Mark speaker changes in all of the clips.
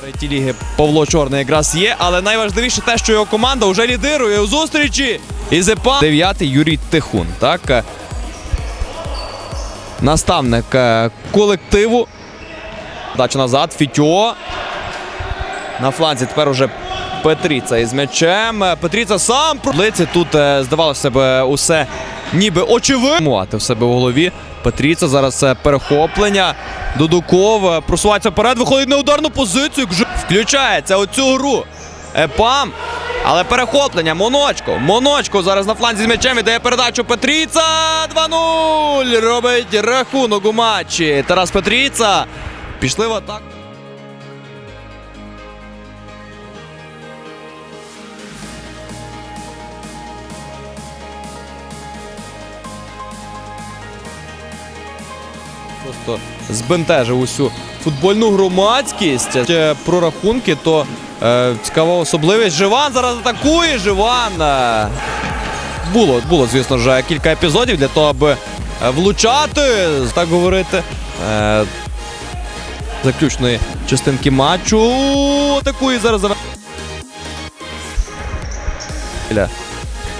Speaker 1: Третій ліги Павло Чорний якраз є, але найважливіше те, що його команда вже лідирує у зустрічі. І зепа Дев'ятий Юрій Тихун. Так. Наставник е, колективу. Дача назад. Фітьо. На фланзі тепер уже Петріца із м'ячем. Петріца сам лиці. Тут е, здавалося себе усе ніби очевидно. В себе в голові. Петріца зараз е, перехоплення. Дудуков е, просувається вперед, виходить на ударну позицію. Включається оцю гру. Епам. Але перехоплення. Моночко. Моночко зараз на фланзі з м'ячем віддає передачу Петріца. 2-0. Робить рахунок у матчі. Тарас Петріца. Пішли в атаку. Просто збентежив усю футбольну громадськість. Е, Про рахунки, то е, цікава особливість. Живан зараз атакує. Живан. Е, було, було, звісно ж, кілька епізодів для того, аби е, влучати, так говорити. Е, заключної частинки матчу. Атакує зараз.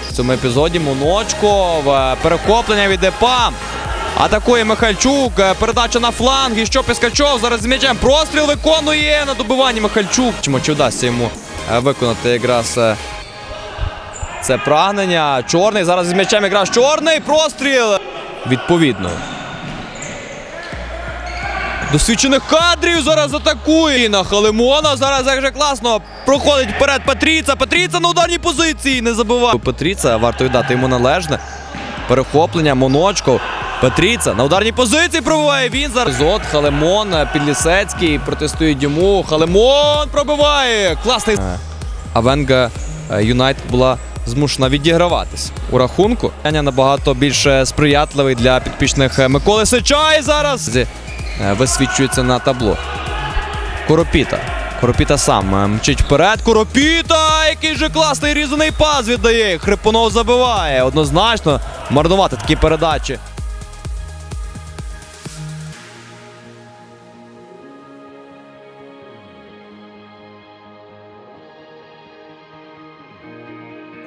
Speaker 1: В цьому епізоді Моночков. Перехоплення від ЕПА. Атакує Михальчук. е, Передача на фланг. І що Піскачов зараз з м'ячем. Простріл виконує на добиванні Михальчук. Чому чи вдасться йому е, виконати якраз е, це прагнення. Чорний зараз з м'ячем якраз чорний. Простріл. Відповідно. Досвідчених кадрів зараз атакує. І на Халимона зараз як же класно проходить вперед Петріца. Петріца на ударній позиції. Не забуває. Петріца, варто віддати йому належне. Перехоплення, Моночков. Петріца на ударній позиції пробиває він зараз. Зот, Халемон, Підлісецький протестують йому. Халемон пробиває. Класний. Авенга е, Юнайтед була змушена відіграватись у рахунку. Аня набагато більш сприятливий для підпічних е, Миколи Сича. І зараз е, висвічується на табло. Коропіта. Коропіта сам е, мчить вперед. Коропіта! Який же класний різаний пас віддає. Хрипунов забиває. Однозначно марнувати такі передачі.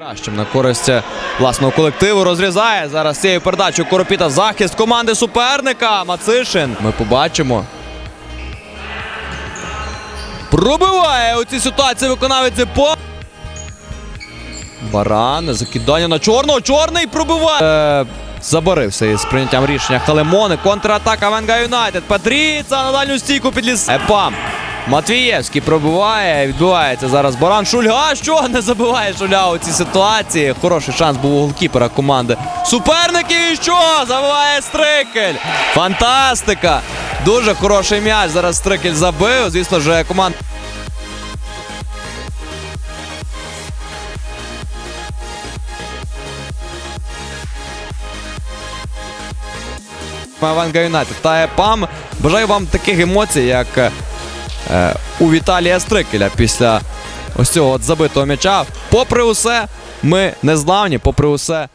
Speaker 1: Кращим на користь е, власного колективу розрізає зараз цією передачею Коропіта захист команди суперника. Мацишин. Ми побачимо. Пробиває у цій ситуації виконавець по. Баран. Закидання на чорного. Чорний пробиває. Е, забарився із прийняттям рішення Халемони. Контратака Венга Юнайтед. Петріца на дальню стійку підліз. Епам. Матвієвський пробиває. Відбувається зараз Баран Шульга. Що не забиває Шульга у цій ситуації. Хороший шанс був у голкіпера команди. Суперники. І що? Забиває Стрикель. Фантастика! Дуже хороший м'яч. Зараз Стрикель забив. Звісно ж, команда. Ванга Юнайтед та ЕПАМ. Бажаю вам таких емоцій, як у Віталія Стрикеля після ось цього от забитого м'яча. Попри усе, ми не зламні, попри усе.